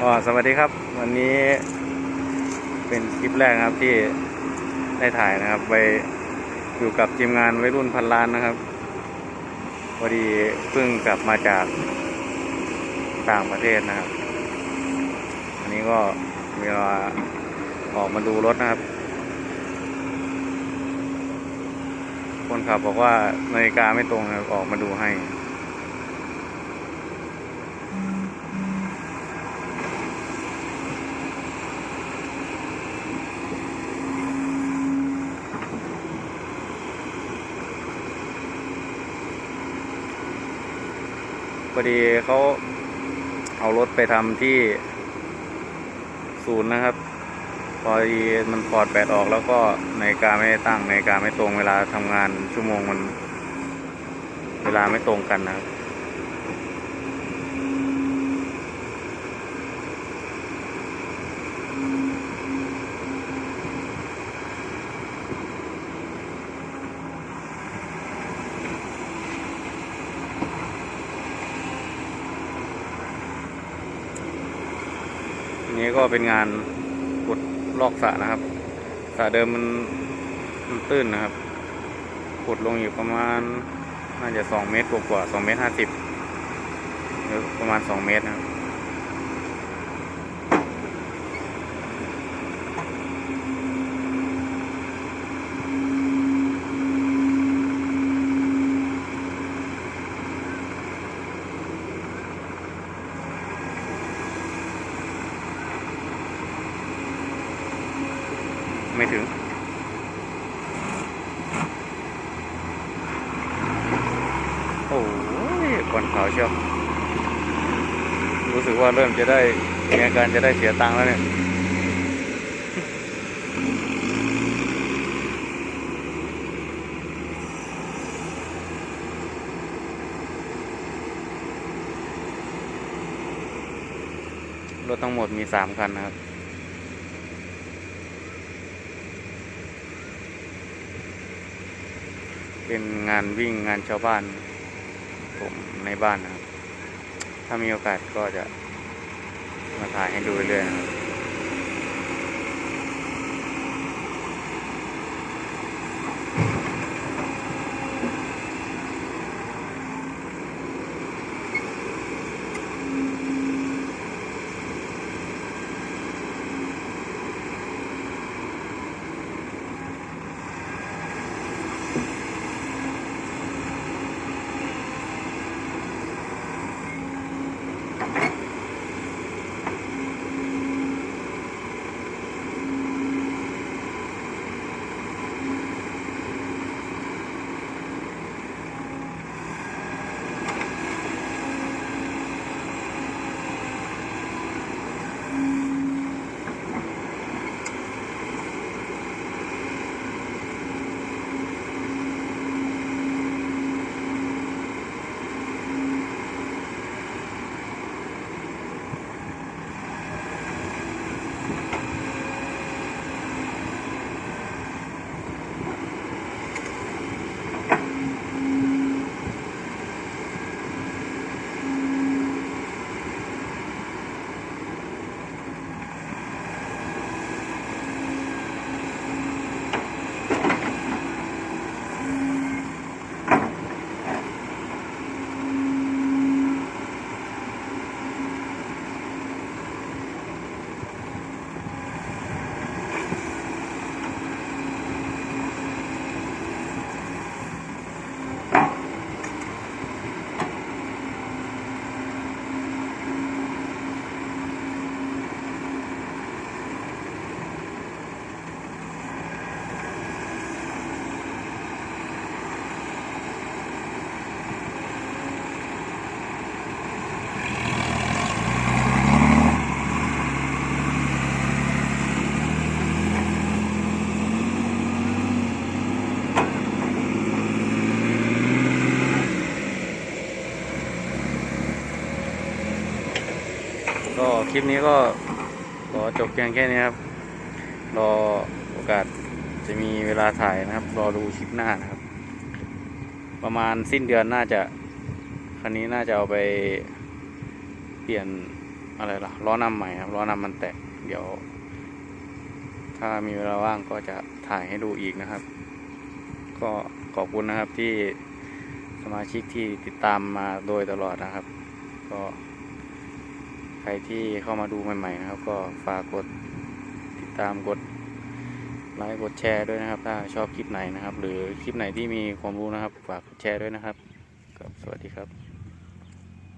ก็สวัสดีครับ วันนี้เป็นคลิปแรกครับที่ได้ถ่ายนะครับ ไปอยู่กับทีมงานวัยรุ่นพันล้านนะครับพอดีเพิ่งกลับมาจากต่างประเทศนะครับอันนี้ก็มีเวลาออกมาดูรถนะครับ คนขับบอกว่านาฬิกาไม่ตรงนะออกมาดูให้ พอดีเขาเอารถไปทำที่ศูนย์นะครับ พอดีมันปอดแบตออกแล้วก็นาฬิกาไม่ตั้งนาฬิกาไม่ตรงเวลาทำงานชั่วโมงมัน เวลาไม่ตรงกันนะครับ นี้ก็เป็นงานขุดลอกสระนะครับสระเดิมมันมันตื้นนะครับขุดลงอยู่ประมาณน่าจะสองเมตรกว่าสองเมตรห้าสิบหรือประมาณสองเมตรนะครับ ไม่ถึง โอ้ยก่อนขาวเชียวรู้สึกว่าเริ่มจะได้มีอาการจะได้เสียตังค์แล้วเนี่ยรถทั้งหมดมีสามคันนะครับ เป็นงานวิ่งงานชาวบ้าน ผมในบ้านนะครับ ถ้ามีโอกาสก็จะมาถ่ายให้ดูเรื่อยๆนะครับ คลิปนี้ก็ขอจบเพียงแค่นี้ครับ รอโอกาสจะมีเวลาถ่ายนะครับ รอดูคลิปหน้านะครับ ประมาณสิ้นเดือนน่าจะ คันนี้น่าจะเอาไปเปลี่ยนอะไรล่ะล้อนำใหม่ครับล้อนำมันแตกเดี๋ยว ถ้ามีเวลาว่างก็จะถ่ายให้ดูอีกนะครับ ก็ขอบคุณนะครับที่สมาชิกที่ติดตามมาโดยตลอดนะครับ ก็ ครที่เข้ามาดูใหม่ๆนะครับ ก็ฝากกดติดตามกดไลค์กดแชร์ด้วยนะครับ ถ้าชอบคลิปไหนนะครับ หรือคลิปไหนที่มีความรู้นะครับ ฝากกดแชร์ด้วยนะครับครับสวัสดีครับ